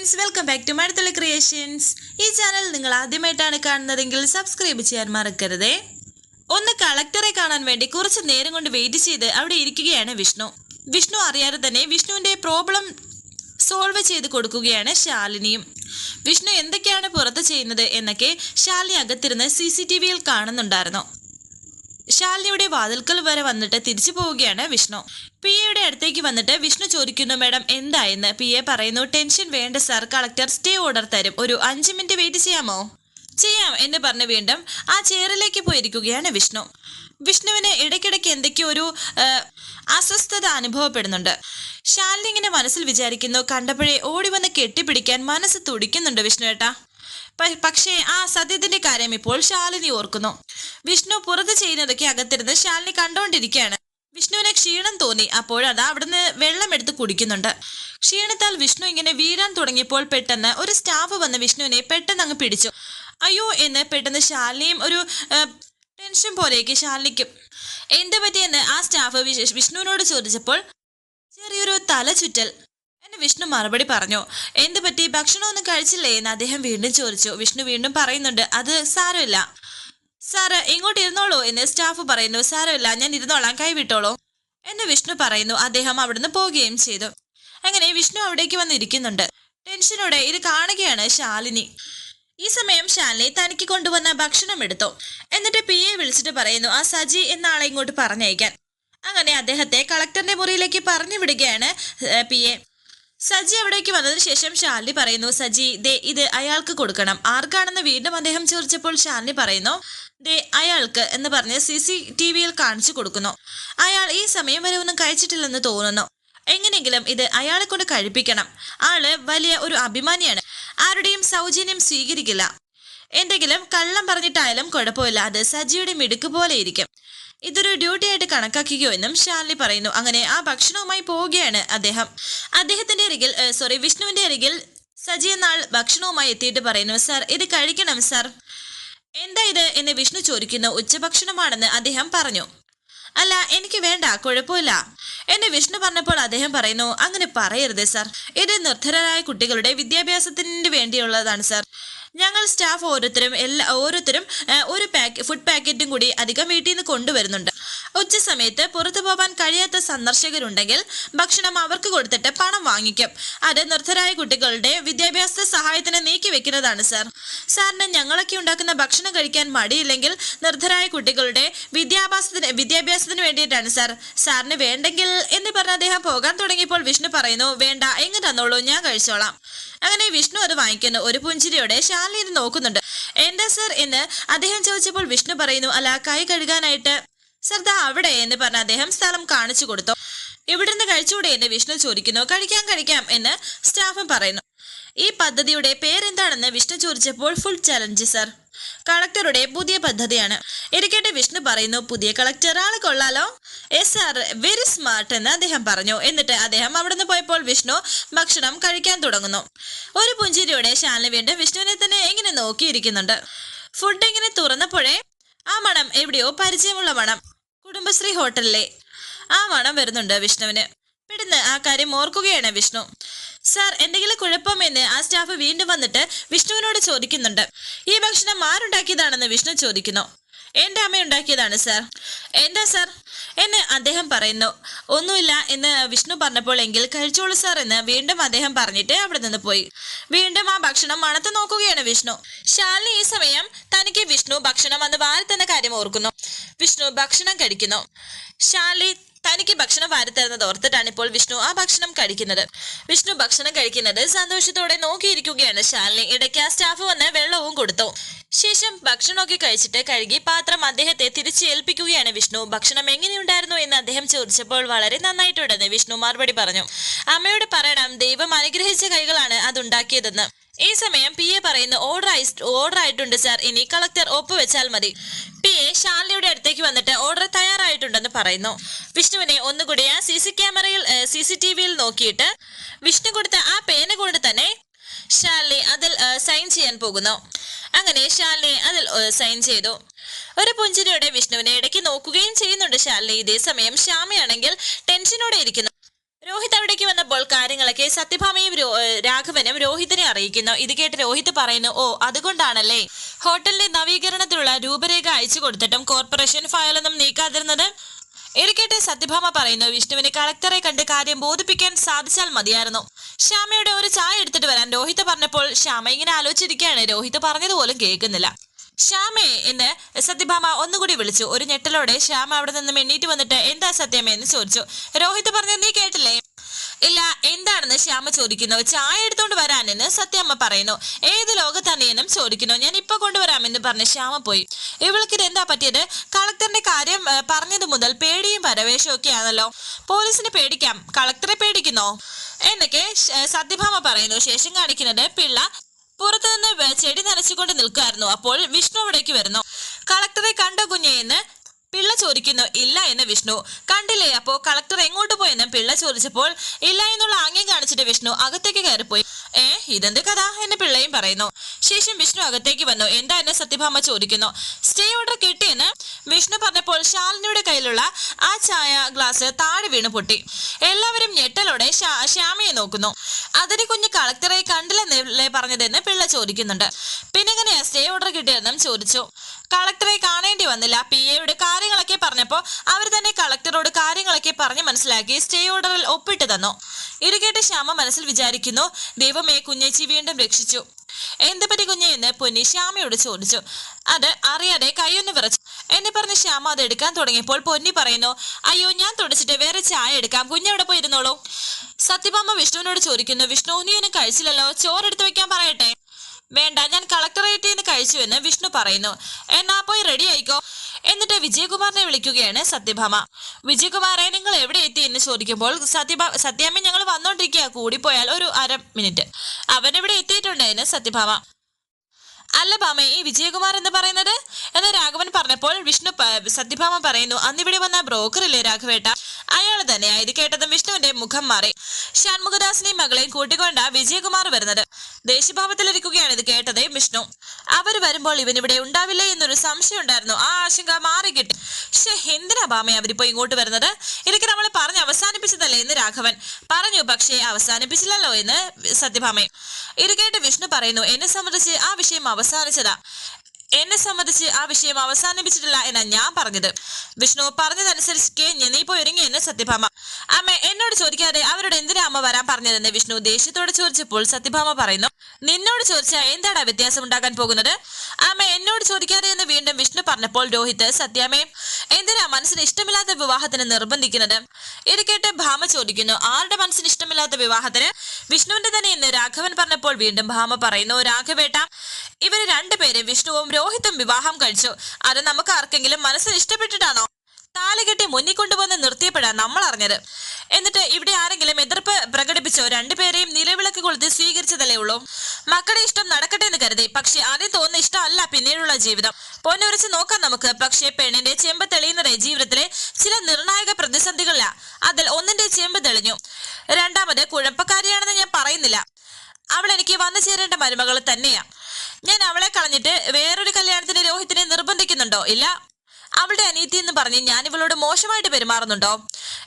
Friends welcome back to Mazhathulli creations ഈ channel നിങ്ങൾ ആദ്യമായിട്ടാണ് കാണുന്നതെങ്കിൽ സബ്സ്ക്രൈബ് ചെയ്യാൻ മറക്കരുതേ. ഒന്ന് കളക്ടറെ കാണാൻ വേണ്ടി കുറച്ച് നേരം കൊണ്ട് വെയിറ്റ് ചെയ്ത് അവിടെ ഇരിക്കുകയാണ് വിഷ്ണു. വിഷ്ണു അറിയാതെ തന്നെ വിഷ്ണുവിന്റെ പ്രോബ്ലം സോൾവ് ചെയ്ത് കൊടുക്കുകയാണ് ശാലിനിയും. വിഷ്ണു എന്തൊക്കെയാണ് പുറത്ത് ചെയ്യുന്നത് എന്നൊക്കെ ശാലിനി അകത്തിരുന്ന് സി സി ടി വിയിൽ കാണുന്നുണ്ടായിരുന്നു. ശാലിനിയുടെ വാതിൽക്കൽ വരെ വന്നിട്ട് തിരിച്ചു പോവുകയാണ് വിഷ്ണു. പി എയുടെ അടുത്തേക്ക് വന്നിട്ട് വിഷ്ണു ചോദിക്കുന്നു മാഡം എന്തായെന്ന്? പി എ പറയുന്നു ടെൻഷൻ വേണ്ട സാർ കളക്ടർ സ്റ്റേ ഓർഡർ തരും. ഒരു അഞ്ച് മിനിറ്റ് വെയിറ്റ് ചെയ്യാമോ? ചെയ്യാം എന്ന് പറഞ്ഞു വീണ്ടും ആ ചെയറിലേക്ക് പോയിരിക്കുകയാണ് വിഷ്ണു. വിഷ്ണുവിന് ഇടയ്ക്കിടയ്ക്ക് എന്തൊക്കെയോ ഒരു അസ്വസ്ഥത അനുഭവപ്പെടുന്നുണ്ട്. ശാലിനി ഇങ്ങനെ മനസ്സിൽ വിചാരിക്കുന്നു കണ്ടപ്പോഴേ ഓടി വന്ന് കെട്ടിപ്പിടിക്കാൻ മനസ്സ് തുടിക്കുന്നുണ്ട് വിഷ്ണു ഏട്ടാ. പക്ഷേ ആ സത്യത്തിന്റെ കാര്യം ഇപ്പോൾ ശാലിനി ഓർക്കുന്നു. വിഷ്ണു പുറത്ത് ചെയ്യുന്നതൊക്കെ അകത്തിരുന്ന് ശാലിനി കണ്ടുകൊണ്ടിരിക്കുകയാണ് വിഷ്ണുവിന് ക്ഷീണം തോന്നി. അപ്പോഴതാ അവിടുന്ന് വെള്ളം എടുത്ത് കുടിക്കുന്നുണ്ട്. ക്ഷീണത്താൽ വിഷ്ണു ഇങ്ങനെ വീഴാൻ തുടങ്ങിയപ്പോൾ പെട്ടെന്ന് ഒരു സ്റ്റാഫ് വന്ന് വിഷ്ണുവിനെ പെട്ടെന്ന് അങ്ങ് പിടിച്ചു. അയ്യോ എന്ന് പെട്ടെന്ന് ശാലിനിയും ഒരു ടെൻഷൻ പോലെയൊക്കെ ശാലിനിക്കും. എന്ത് പറ്റിയെന്ന്? ആ സ്റ്റാഫ് വിഷ്ണുവിനോട് ചോദിച്ചപ്പോൾ ചെറിയൊരു തല ചുറ്റൽ എന്നെ വിഷ്ണു മറുപടി പറഞ്ഞു. എന്ത് പറ്റി? ഭക്ഷണമൊന്നും കഴിച്ചില്ലേ? എന്ന് അദ്ദേഹം വീണ്ടും ചോദിച്ചു. വിഷ്ണു വീണ്ടും പറയുന്നുണ്ട് അത് സാരമില്ല. സാറ് ഇങ്ങോട്ട് ഇരുന്നോളൂ എന്ന് സ്റ്റാഫ് പറയുന്നു. സാരമില്ല ഞാൻ ഇരുന്നോളാം. കൈവിട്ടോളൂ എന്ന് വിഷ്ണു പറയുന്നു. അദ്ദേഹം അവിടുന്ന് പോവുകയും ചെയ്തു. അങ്ങനെ വിഷ്ണു അവിടേക്ക് വന്നിരിക്കുന്നുണ്ട്. ടെൻഷനോടെ ഇത് കാണുകയാണ് ശാലിനി. ഈ സമയം ശാലിനി തനിക്ക് കൊണ്ടുവന്ന ഭക്ഷണം എടുത്തു. എന്നിട്ട് പി എ വിളിച്ചിട്ട് പറയുന്നു ആ സജി എന്ന ആളെ ഇങ്ങോട്ട് പറഞ്ഞയക്കാൻ. അങ്ങനെ അദ്ദേഹത്തെ കളക്ടറിന്റെ മുറിയിലേക്ക് പറഞ്ഞു വിടുകയാണ് പി എ സജി അവിടേക്ക് വന്നതിന് ശേഷം ഷാലിനി പറയുന്നു സജി ദേ ഇത് അയാൾക്ക് കൊടുക്കണം. ആർക്കാണെന്ന് വീണ്ടും അദ്ദേഹം ചോദിച്ചപ്പോൾ ഷാലിനി പറയുന്നു ദേ അയാൾക്ക് എന്ന് പറഞ്ഞ് സി സി ടി വിയിൽ കാണിച്ചു കൊടുക്കുന്നു. അയാൾ ഈ സമയം വരെ ഒന്നും കഴിച്ചിട്ടില്ലെന്ന് തോന്നുന്നു. എങ്ങനെയെങ്കിലും ഇത് അയാളെ കൊണ്ട് കഴിപ്പിക്കണം. ആൾ വലിയ ഒരു അഭിമാനിയാണ്. ആരുടെയും സൗജന്യം സ്വീകരിക്കില്ല. എന്തെങ്കിലും കള്ളം പറഞ്ഞിട്ടായാലും കുഴപ്പമില്ല. അത് സജിയുടെ മിടുക്ക് പോലെ ഇരിക്കും. ഇതൊരു ഡ്യൂട്ടി ആയിട്ട് കണക്കാക്കിയോ എന്നും ഷാർലി പറയുന്നു. അങ്ങനെ ആ ഭക്ഷണവുമായി പോവുകയാണ് അദ്ദേഹം. അദ്ദേഹത്തിന്റെ അരികിൽ സോറി വിഷ്ണുവിന്റെ അരികിൽ സജി എന്നാൾ ഭക്ഷണവുമായി എത്തിയിട്ട് പറയുന്നു സർ ഇത് കഴിക്കണം സർ. എന്താ ഇത്? എന്ന് വിഷ്ണു ചോദിക്കുന്നു. ഉച്ചഭക്ഷണമാണെന്ന് അദ്ദേഹം പറഞ്ഞു. അല്ല എനിക്ക് വേണ്ട കുഴപ്പമില്ല. എന്നെ വിഷ്ണു പറഞ്ഞപ്പോൾ അദ്ദേഹം പറയുന്നു അങ്ങനെ പറയരുത് സാർ. ഇത് നിർദ്ധരായ കുട്ടികളുടെ വിദ്യാഭ്യാസത്തിന് വേണ്ടിയുള്ളതാണ് സാർ. ഞങ്ങൾ സ്റ്റാഫ് ഓരോരുത്തരും എല്ലാ ഓരോരുത്തരും ഒരു പാക്ക് ഫുഡ് പാക്കറ്റും കൂടി അധികം വീട്ടിൽ നിന്ന് കൊണ്ടുവരുന്നുണ്ട്. ഉച്ച സമയത്ത് പുറത്തു പോകാൻ കഴിയാത്ത സന്ദർശകരുണ്ടെങ്കിൽ ഭക്ഷണം അവർക്ക് കൊടുത്തിട്ട് പണം വാങ്ങിക്കും. അത് നിർദ്ധരായ കുട്ടികളുടെ വിദ്യാഭ്യാസ സഹായത്തിന് നീക്കി വെക്കുന്നതാണ് സാർ സാറിന് ഞങ്ങളൊക്കെ ഉണ്ടാക്കുന്ന ഭക്ഷണം കഴിക്കാൻ മടിയില്ലെങ്കിൽ നിർദ്ധരായ കുട്ടികളുടെ വിദ്യാഭ്യാസത്തിന് വിദ്യാഭ്യാസത്തിന് വേണ്ടിയിട്ടാണ് സാർ സാറിന് വേണ്ടെങ്കിൽ എന്ന് പറഞ്ഞ് അദ്ദേഹം പോകാൻ തുടങ്ങിയപ്പോൾ വിഷ്ണു പറയുന്നു വേണ്ട എങ്ങ് തന്നോളൂ ഞാൻ കഴിച്ചോളാം. അങ്ങനെ വിഷ്ണു അത് വാങ്ങിക്കുന്നു. ഒരു പുഞ്ചിരിയോടെ ശാലിനി നോക്കുന്നുണ്ട്. എന്താ സർ എന്ന് അദ്ദേഹം ചോദിച്ചപ്പോൾ വിഷ്ണു പറയുന്നു അല്ല കൈ കഴുകാനായിട്ട് സർ ദാ അവിടെ എന്ന് പറഞ്ഞ അദ്ദേഹം സ്ഥലം കാണിച്ചു കൊടുത്തു. ഇവിടുന്ന് കഴിച്ചുകൂടെ എന്ന് വിഷ്ണു ചോദിക്കുന്നു. കഴിക്കാം കഴിക്കാം എന്ന് സ്റ്റാഫും പറയുന്നു. ഈ പദ്ധതിയുടെ പേരെന്താണെന്ന് വിഷ്ണു ചോദിച്ചപ്പോൾ ഫുൾ ചലഞ്ച് സർ കളക്ടറുടെ പുതിയ പദ്ധതിയാണ്. ഇരിക്കട്ടെ വിഷ്ണു പറയുന്നു പുതിയ കളക്ടർ ആളെ കൊള്ളാലോ? എസ് ആർ വെരി സ്മാർട്ട് എന്ന് അദ്ദേഹം പറഞ്ഞു. എന്നിട്ട് അദ്ദേഹം അവിടുന്ന് പോയപ്പോൾ വിഷ്ണു ഭക്ഷണം കഴിക്കാൻ തുടങ്ങുന്നു. ഒരു പുഞ്ചിരിയോടെ ശാലിനി വീണ്ടും വിഷ്ണുവിനെ തന്നെ എങ്ങനെ നോക്കിയിരിക്കുന്നുണ്ട്? ഫുഡ് ഇങ്ങനെ തുറന്നപ്പോഴേ ആ മണം എവിടെയോ പരിചയമുള്ള മണം. കുടുംബശ്രീ ഹോട്ടലിലെ ആ മണം വരുന്നുണ്ട് വിഷ്ണുവിന്. പെടുന്ന് ആ കാര്യം ഓർക്കുകയാണ് വിഷ്ണു. സാർ എന്തെങ്കിലും കുഴപ്പമെന്ന് ആ സ്റ്റാഫ് വീണ്ടും വന്നിട്ട് വിഷ്ണുവിനോട് ചോദിക്കുന്നുണ്ട്. ഈ ഭക്ഷണം ആരുണ്ടാക്കിയതാണെന്ന് വിഷ്ണു ചോദിക്കുന്നു. എന്റെ അമ്മ ഉണ്ടാക്കിയതാണ് സാർ. എന്താ സാർ? എന്ന് അദ്ദേഹം പറയുന്നു. ഒന്നുമില്ല എന്ന് വിഷ്ണു പറഞ്ഞപ്പോൾ എങ്കിൽ കഴിച്ചോളൂ സാർ എന്ന് വീണ്ടും അദ്ദേഹം പറഞ്ഞിട്ട് അവിടെ നിന്ന് പോയി. വീണ്ടും ആ ഭക്ഷണം മണത്ത് നോക്കുകയാണ് വിഷ്ണു. ശാലിനി ഈ സമയം തനിക്ക് വിഷ്ണു ഭക്ഷണം അന്ന് വാരത്തെന്ന കാര്യം ഓർക്കുന്നു. വിഷ്ണു ഭക്ഷണം കഴിക്കുന്നു. ശാലി തനിക്ക് ഭക്ഷണം വാരിത്തരുന്നത് ഓർത്തിട്ടാണ് ഇപ്പോൾ വിഷ്ണു ആ ഭക്ഷണം കഴിക്കുന്നത്. വിഷ്ണു ഭക്ഷണം കഴിക്കുന്നത് സന്തോഷത്തോടെ നോക്കിയിരിക്കുകയാണ്. ശാലിനി ഇടയ്ക്ക് ആ സ്റ്റാഫ് വന്ന് വെള്ളവും കൊടുത്തു. ശേഷം ഭക്ഷണമൊക്കെ കഴിച്ചിട്ട് കഴുകി പാത്രം അദ്ദേഹത്തെ തിരിച്ചേൽപ്പിക്കുകയാണ് വിഷ്ണു. ഭക്ഷണം എങ്ങനെയുണ്ടായിരുന്നു എന്ന് അദ്ദേഹം ചോദിച്ചപ്പോൾ വളരെ നന്നായിട്ടുണ്ടെന്ന് വിഷ്ണു മറുപടി പറഞ്ഞു. അമ്മയോട് പറയണം ദൈവം അനുഗ്രഹിച്ച കൈകളാണ് അതുണ്ടാക്കിയതെന്ന്. ഈ സമയം പി എ പറയുന്നു ഓർഡർ ഓർഡർ ആയിട്ടുണ്ട് സാർ. ഇനി കളക്ടർ ഒപ്പ് വെച്ചാൽ മതി. പി എ ശാലിനിയുടെ അടുത്തേക്ക് വന്നിട്ട് ഓർഡർ തയ്യാറായിട്ടുണ്ടെന്ന് പറയുന്നു. വിഷ്ണുവിനെ ഒന്നുകൂടി ആ സി സി ക്യാമറയിൽ സി സി ടി വിയിൽ നോക്കിയിട്ട് വിഷ്ണു കൊടുത്ത ആ പേന കൊണ്ട് തന്നെ ശാലിനി അതിൽ സൈൻ ചെയ്യാൻ പോകുന്നു. അങ്ങനെ ശാലിനി അതിൽ സൈൻ ചെയ്തു. ഒരു പുഞ്ചിരിയോടെ വിഷ്ണുവിനെ ഇടയ്ക്ക് നോക്കുകയും ചെയ്യുന്നുണ്ട് ശാലിനി. ഇതേ സമയം ശ്യാമയാണെങ്കിൽ ടെൻഷനോടെ ഇരിക്കുന്നു. രോഹിത് അവിടേക്ക് വന്നപ്പോൾ കാര്യങ്ങളൊക്കെ സത്യഭാമയും രാഘവനും രോഹിതിനെ അറിയിക്കുന്നു. ഇത് കേട്ട് രോഹിത് പറയുന്നു ഓ അതുകൊണ്ടാണല്ലേ? ഹോട്ടലിന്റെ നവീകരണത്തിലുള്ള രൂപരേഖ അയച്ചു കൊടുത്തിട്ടും കോർപ്പറേഷൻ ഫയലൊന്നും നീക്കാതിരുന്നത്? ഇരിക്കട്ടെ സത്യഭാമ പറയുന്നു വിഷ്ണുവിന് കളക്ടറെ കണ്ട് കാര്യം ബോധിപ്പിക്കാൻ സാധിച്ചാൽ മതിയായിരുന്നു. ശ്യാമയുടെ ഒരു ചായ എടുത്തിട്ട് വരാൻ രോഹിത് പറഞ്ഞപ്പോൾ ശ്യാമ ഇങ്ങനെ ആലോചിച്ചിരിക്കുകയാണ്. രോഹിത് പറഞ്ഞതുപോലും കേൾക്കുന്നില്ല. ശ്യാമേ എന്ന് സത്യഭാമ ഒന്നുകൂടി വിളിച്ചു. ഒരു ഞെട്ടലോടെ ശ്യാമ അവിടെ നിന്നും എണ്ണീറ്റ് വന്നിട്ട് എന്താ സത്യമേ? എന്ന് ചോദിച്ചു. രോഹിത് പറഞ്ഞു നീ കേട്ടില്ലേ? ഇല്ല എന്താണെന്ന് ശ്യാമ ചോദിക്കുന്നു. ചായ എടുത്തോണ്ട് വരാനെന്ന് സത്യമ്മ പറയുന്നു. ഏത് ലോകത്തന്നെയെന്നും ചോദിക്കുന്നു. ഞാൻ ഇപ്പൊ കൊണ്ടുവരാമെന്ന് പറഞ്ഞ് ശ്യാമ പോയി. ഇവൾക്ക് ഇത് എന്താ പറ്റിയത്? കളക്ടറിന്റെ കാര്യം പറഞ്ഞത് മുതൽ പേടിയും പരവേശവും ഒക്കെ ആണല്ലോ പോലീസിനെ പേടിക്കാം. കളക്ടറെ പേടിക്കുന്നോ? എന്നൊക്കെ സത്യഭാമ പറയുന്നു. ശേഷം കാണിക്കുന്നത് പിള്ള പുറത്തുനിന്ന് ചെടി നനച്ചുകൊണ്ട് നിൽക്കുമായിരുന്നു അപ്പോൾ വിഷ്ണു അവിടേക്ക് വരുന്നു. കളക്ടറെ കണ്ട കുഞ്ഞെന്ന് പിള്ള ചോദിക്കുന്നു. ഇല്ല എന്ന് വിഷ്ണു. കണ്ടില്ലേ? അപ്പോ കളക്ടർ എങ്ങോട്ട് പോയെന്ന് പിള്ള ചോദിച്ചപ്പോൾ ഇല്ല എന്നുള്ള ആംഗ്യം കാണിച്ചിട്ട് വിഷ്ണു അകത്തേക്ക് കയറിപ്പോയി. ഏ ഇതെന്ത് കഥ? എന്ന് പിള്ളയും പറയുന്നു. ശേഷം വിഷ്ണു അകത്തേക്ക് വന്നു. എന്താ എന്നെ സത്യഭാമ ചോദിക്കുന്നു? സ്റ്റേ ഓർഡർ കിട്ടിയെന്ന് വിഷ്ണു പറഞ്ഞപ്പോൾ ശാലിനിയുടെ കയ്യിലുള്ള ആ ചായ ഗ്ലാസ് താഴെ വീണ് പൊട്ടി. എല്ലാവരും ഞെട്ടലോടെ ശ്യാമയെ നോക്കുന്നു. അതിന് കുഞ്ഞ് കളക്ടറെ കണ്ടില്ലെന്നല്ലേ പറഞ്ഞതെന്ന് പിള്ള ചോദിക്കുന്നുണ്ട്. പിന്നെ എങ്ങനെയാ സ്റ്റേ ഓർഡർ കിട്ടിയതെന്നും ചോദിച്ചു. കളക്ടറെ കാണേണ്ടി വന്നില്ല. പി എയുടെ കാര്യങ്ങളൊക്കെ പറഞ്ഞപ്പോൾ അവർ തന്നെ കളക്ടറോട് കാര്യങ്ങളൊക്കെ പറഞ്ഞ് മനസ്സിലാക്കി സ്റ്റേ ഓർഡറിൽ ഒപ്പിട്ട് തന്നു. ഇത് കേട്ട് ശ്യാമ മനസ്സിൽ വിചാരിക്കുന്നു ദൈവമേ കുഞ്ഞേച്ചി വീണ്ടും രക്ഷിച്ചു. എന്ത് പറ്റി കുഞ്ഞെ? എന്ന് പൊന്നി ശ്യാമയോട് ചോദിച്ചു. അത് അറിയാതെ കൈയൊന്ന് വിറച്ചു. എന്നെ പറഞ്ഞ് ശ്യാമ അത് എടുക്കാൻ തുടങ്ങിയപ്പോൾ പൊന്നി പറയുന്നു അയ്യോ ഞാൻ തുടച്ചിട്ട് വേറെ ചായ എടുക്കാം. കുഞ്ഞെവിടെ പോയിരുന്നോളൂ? സത്യഭാമ വിഷ്ണുവിനോട് ചോദിക്കുന്നു വിഷ്ണു നീ ഒന്നും കഴിച്ചില്ലല്ലോ. ചോറെടുത്ത് വെക്കാൻ പറയട്ടെ. വേണ്ട ഞാൻ കളക്ടറേറ്റിൽ നിന്ന് കഴിച്ചുവെന്ന് വിഷ്ണു പറയുന്നു. എന്നാ പോയി റെഡി ആയിക്കോ? എന്നിട്ട് വിജയകുമാറിനെ വിളിക്കുകയാണ് സത്യഭാമ. വിജയകുമാറെ നിങ്ങൾ എവിടെ എത്തി എന്ന് ചോദിക്കുമ്പോൾ സത്യഭാ സത്യാമ്മ ഞങ്ങൾ വന്നോണ്ടിരിക്കുക കൂടിപ്പോയാൽ ഒരു അര മിനിറ്റ്. അവനെവിടെ എത്തിയിട്ടുണ്ട് എന്ന് സത്യഭാമ. അല്ല ഭാമ ഈ വിജയകുമാർ എന്ന് പറയുന്നത്? എന്ന് രാഘവൻ പറഞ്ഞപ്പോൾ വിഷ്ണു സത്യഭാമ പറയുന്നു അന്ന് ഇവിടെ വന്ന ബ്രോക്കർ ഇല്ലേ രാഘവേട്ട? അയാൾ തന്നെയായി ഇത് കേട്ടതും വിഷ്ണുവിന്റെ മുഖം മാറി. ഷൺമുഖദാസിനെയും മകളെയും കൂട്ടിക്കൊണ്ടാണ് വിജയകുമാർ വരുന്നത്. ദേഷ്യഭാവത്തിലിരിക്കുകയാണ് ഇത് കേട്ടതേ വിഷ്ണു. അവർ വരുമ്പോൾ ഇവൻ ഇവിടെ ഉണ്ടാവില്ലേ എന്നൊരു സംശയം ഉണ്ടായിരുന്നു ആ ആശങ്ക മാറി കിട്ടി പക്ഷെ എന്തിനാ ഭാമ അവരിപ്പോ ഇങ്ങോട്ട് വരുന്നത്? ഇതൊക്കെ നമ്മൾ പറഞ്ഞ് അവസാനിപ്പിച്ചതല്ലേ എന്ന് രാഘവൻ? പറഞ്ഞു പക്ഷേ അവസാനിപ്പിച്ചില്ലല്ലോ എന്ന് സത്യഭാമയും ഇത് കേട്ട് വിഷ്ണു പറയുന്നു എന്നെ സംബന്ധിച്ച് ആ വിഷയം അവസാനിച്ചതാ. എന്നെ സംബന്ധിച്ച് ആ വിഷയം അവസാനിപ്പിച്ചിട്ടില്ല എന്നാ ഞാൻ പറഞ്ഞത്. വിഷ്ണു പറഞ്ഞതനുസരിച്ച് നീ പോയി ഒരുങ്ങി എന്ന് സത്യഭാമ. അമ്മ എന്നോട് ചോദിക്കാതെ അവരോട് എന്തിനാ അമ്മ വരാൻ പറഞ്ഞതെന്ന് വിഷ്ണു ദേഷ്യത്തോട് ചോദിച്ചപ്പോൾ സത്യഭാമ പറയുന്നു നിന്നോട് ചോദിച്ചാൽ എന്താടാ വ്യത്യാസം ഉണ്ടാകാൻ പോകുന്നത്? അമ്മ എന്നോട് ചോദിക്കാതെ എന്ന് വീണ്ടും വിഷ്ണു പറഞ്ഞപ്പോൾ രോഹിത് സത്യാമ്മേ എന്തിനാ മനസ്സിന് ഇഷ്ടമില്ലാത്ത വിവാഹത്തിന് നിർബന്ധിക്കുന്നത്? ഇത് കേട്ട് ഭാമ ചോദിക്കുന്നു. ആരുടെ മനസ്സിന് ഇഷ്ടമില്ലാത്ത വിവാഹത്തിന്? വിഷ്ണുവിന്റെ തന്നെ എന്ന് രാഘവൻ പറഞ്ഞപ്പോൾ വീണ്ടും ഭാമ പറയുന്നു രാഘവേട്ട ഇവർ രണ്ടുപേരെ വിഷ്ണുവും രോഹിത്തും വിവാഹം കഴിച്ചു. അത് നമുക്ക് ആർക്കെങ്കിലും മനസ്സിന് ഇഷ്ടപ്പെട്ടിട്ടാണോ? താലി കെട്ടി മുന്നിൽ കൊണ്ടുവന്ന് നിർത്തിയപ്പോഴാണ് നമ്മൾ അറിഞ്ഞത്. എന്നിട്ട് ഇവിടെ ആരെങ്കിലും എതിർപ്പ് പ്രകടിപ്പിച്ചോ രണ്ടുപേരെയും നിലവിളക്ക് കൊളുത്തി സ്വീകരിച്ചതല്ലേ ഉള്ളൂ. മക്കളുടെ ഇഷ്ടം നടക്കട്ടെ എന്ന് കരുതി. പക്ഷെ ആദ്യം തോന്നുന്ന ഇഷ്ടമല്ല പിന്നീടുള്ള ജീവിതം. പൊന്നുരച്ച് നോക്കാം നമുക്ക്. പക്ഷേ പെണ്ണിന്റെ ചെമ്പ് തെളിയുന്നത് ജീവിതത്തിലെ ചില നിർണായക പ്രതിസന്ധികളില്ല അതിൽ ഒന്നിന്റെ ചെമ്പ് തെളിഞ്ഞു. രണ്ടാമത് കുഴപ്പക്കാരിയാണെന്ന് ഞാൻ പറയുന്നില്ല. അവൾ എനിക്ക് വന്നു ചേരേണ്ട മരുമകൾ തന്നെയാ. ഞാൻ അവളെ കളഞ്ഞിട്ട് വേറൊരു കല്യാണത്തിന് രോഹിത്തിനെ നിർബന്ധിക്കുന്നുണ്ടോ? ഇല്ല. അവളുടെ അനീതി എന്ന് പറഞ്ഞ് ഞാൻ ഇവളോട് മോശമായിട്ട് പെരുമാറുന്നുണ്ടോ?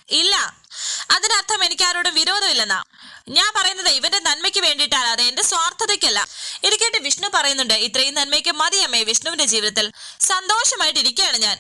ഇല്ല. അതിനർത്ഥം എനിക്ക് ആരോടും വിരോധമില്ലെന്നാ. ഞാൻ പറയുന്നത് ഇവന്റെ നന്മയ്ക്ക് വേണ്ടിയിട്ടാണ് അത് എന്റെ സ്വാർത്ഥതയ്ക്കല്ല. ഇരിക്കട്ടെ വിഷ്ണു പറയുന്നുണ്ട് ഇത്രയും നന്മയ്ക്ക് മതിയമ്മേ വിഷ്ണുവിന്റെ ജീവിതത്തിൽ. സന്തോഷമായിട്ടിരിക്കുകയാണ് ഞാൻ.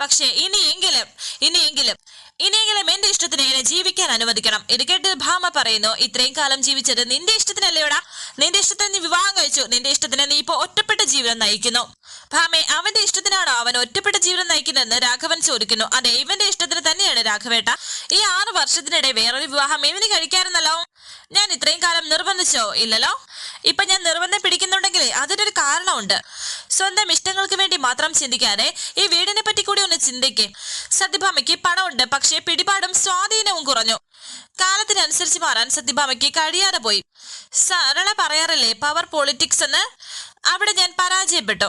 പക്ഷേ ഇനിയെങ്കിലും ഇനിയെങ്കിലും ഇനിയെങ്കിലും എന്റെ ഇഷ്ടത്തിന് എന്നെ ജീവിക്കാൻ അനുവദിക്കണം. ഇത് കേട്ട് ഭാമ പറയുന്നു ഇത്രയും കാലം ജീവിച്ചത് നിന്റെ ഇഷ്ടത്തിനല്ലേടാ? നിന്റെ ഇഷ്ടത്തിന് നീ വിവാഹം കഴിച്ചു. നിന്റെ ഇഷ്ടത്തിന് നീ ഇപ്പോ ഒറ്റപ്പെട്ട ജീവിതം നയിക്കുന്നു. ഭാമെ അവന്റെ ഇഷ്ടത്തിനാണോ അവൻ ഒറ്റപ്പെട്ട ജീവിതം നയിക്കുന്നതെന്ന് രാഘവൻ ചോദിക്കുന്നു. അതെ ഇവന്റെ ഇഷ്ടത്തിന് തന്നെയാണ് രാഘവേട്ട. ഈ ആറ് വർഷത്തിനിടെ വേറൊരു വിവാഹം ഇവന് കഴിക്കാറുന്നല്ലോ ഞാൻ ഇത്രയും കാലം നിർബന്ധിച്ചോ? ഇല്ലല്ലോ? ഇപ്പൊ ഞാൻ നിർബന്ധം പിടിക്കുന്നുണ്ടെങ്കിലേ അതിനൊരു കാരണമുണ്ട്. സ്വന്തം ഇഷ്ടങ്ങൾക്ക് വേണ്ടി മാത്രം ചിന്തിക്കാതെ ഈ വീടിനെ പറ്റി കൂടി ഒന്ന് ചിന്തിക്കേ. സത്യഭാമയ്ക്ക് പണമുണ്ട് പക്ഷേ പിടിപാടും സ്വാധീനവും കുറഞ്ഞു. കാലത്തിനനുസരിച്ച് മാറാൻ സത്യഭാമയ്ക്ക് കഴിയാതെ പോയി. സരള പറയാറില്ലേ പവർ പൊളിറ്റിക്സ് എന്ന്? അവിടെ ഞാൻ പരാജയപ്പെട്ടു.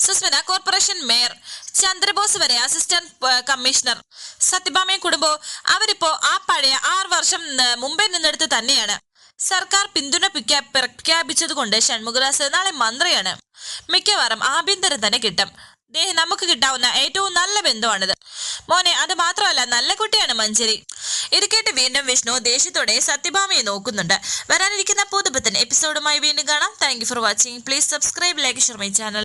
സുസ്മിത കോർപ്പറേഷൻ മേയർ ചന്ദ്രബോസ് വരെ അസിസ്റ്റന്റ് കമ്മീഷണർ സത്യഭാമയും കുടുംബവും അവരിപ്പോ ആ പഴയ ആറ് വർഷം മുമ്പേ നിന്നെടുത്ത് തന്നെയാണ്. സർക്കാർ പിന്തുണ പ്രഖ്യാ- പ്രഖ്യാപിച്ചതുകൊണ്ട് ഷൺമുഖദാസ് നാളെ മന്ത്രിയാണ്. മിക്കവാറും ആഭ്യന്തരം തന്നെ കിട്ടും. ദേ നമുക്ക് കിട്ടാവുന്ന ഏറ്റവും നല്ല ബന്ധമാണിത് മോനെ അത് മാത്രമല്ല നല്ല കുട്ടിയാണ് മഞ്ജരി. ഇത് കേട്ട് വീണ്ടും വിഷ്ണു ദേഷ്യത്തോടെ സത്യഭാമയെ നോക്കുന്നുണ്ട്. വരാനിരിക്കുന്ന പുതുപത്തൻ എപ്പിസോഡുമായി വീണ്ടും കാണാം. Thank for watching please subscribe like share my channel